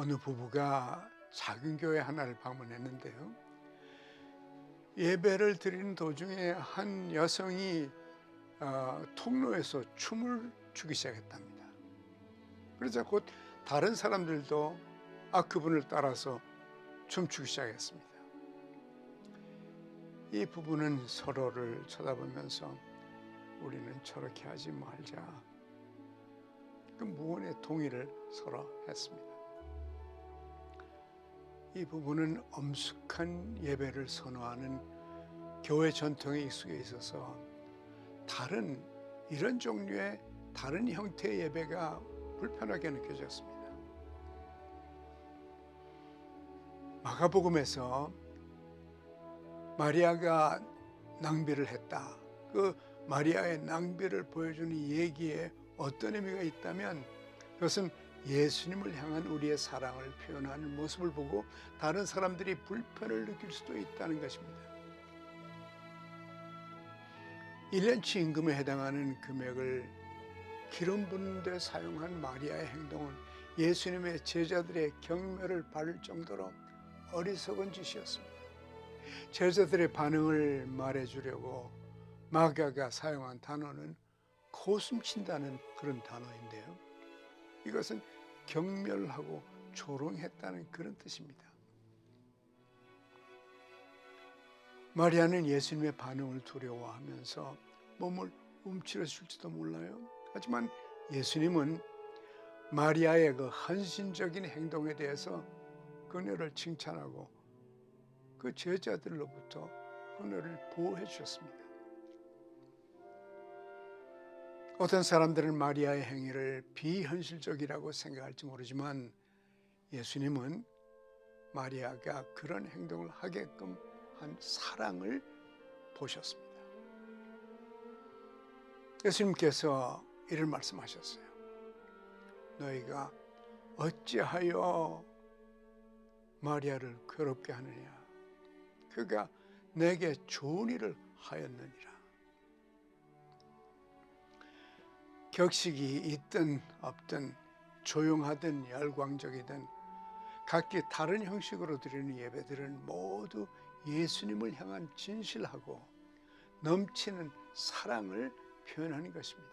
어느 부부가 작은 교회 하나를 방문했는데요. 예배를 드리는 도중에 한 여성이 어, 통로에서 춤을 추기 시작했답니다. 그러자 곧 다른 사람들도 아 그분을 따라서 춤추기 시작했습니다. 이 부부는 서로를 쳐다보면서 우리는 저렇게 하지 말자. 그 무언의 동의를 서로 했습니다. 이 부부는 엄숙한 예배를 선호하는 교회 전통에 익숙해 있어서 다른 이런 종류의 다른 형태의 예배가 불편하게 느껴졌습니다. 마가복음에서 마리아가 낭비를 했다. 그 마리아의 낭비를 보여주는 얘기에 어떤 의미가 있다면 그것은 예수님을 향한 우리의 사랑을 표현하는 모습을 보고 다른 사람들이 불편을 느낄 수도 있다는 것입니다. 1년치 임금에 해당하는 금액을 기름 붓는 데 사용한 마리아의 행동은 예수님의 제자들의 경멸을 받을 정도로 어리석은 짓이었습니다. 제자들의 반응을 말해주려고 마가가 사용한 단어는 코숨친다는 그런 단어인데요. 이것은 경멸하고 조롱했다는 그런 뜻입니다. 마리아는 예수님의 반응을 두려워하면서 몸을 움츠러줄지도 몰라요. 하지만 예수님은 마리아의 그 헌신적인 행동에 대해서 그녀를 칭찬하고 그 제자들로부터 그녀를 보호해 주셨습니다. 어떤 사람들은 마리아의 행위를 비현실적이라고 생각할지 모르지만 예수님은 마리아가 그런 행동을 하게끔 한 사랑을 보셨습니다. 예수님께서 이를 말씀하셨어요. 너희가 어찌하여 마리아를 괴롭게 하느냐? 그가 내게 좋은 일을 하였느니라. 격식이 있든 없든 조용하든 열광적이든 각기 다른 형식으로 드리는 예배들은 모두 예수님을 향한 진실하고 넘치는 사랑을 표현하는 것입니다.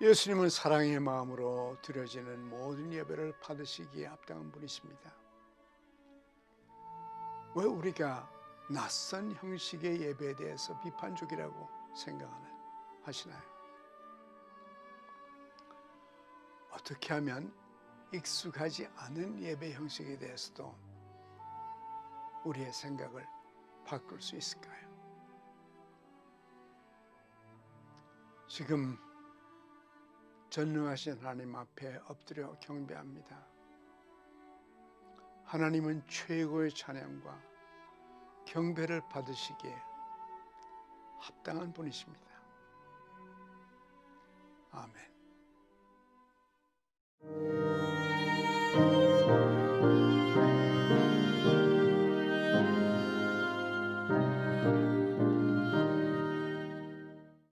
예수님은 사랑의 마음으로 드려지는 모든 예배를 받으시기에 합당한 분이십니다. 왜 우리가 낯선 형식의 예배에 대해서 비판적이라고 생각하는 하시나요? 어떻게 하면 익숙하지 않은 예배 형식에 대해서도 우리의 생각을 바꿀 수 있을까요? 지금 전능하신 하나님 앞에 엎드려 경배합니다. 하나님은 최고의 찬양과 경배를 받으시기에 합당한 분이십니다. 아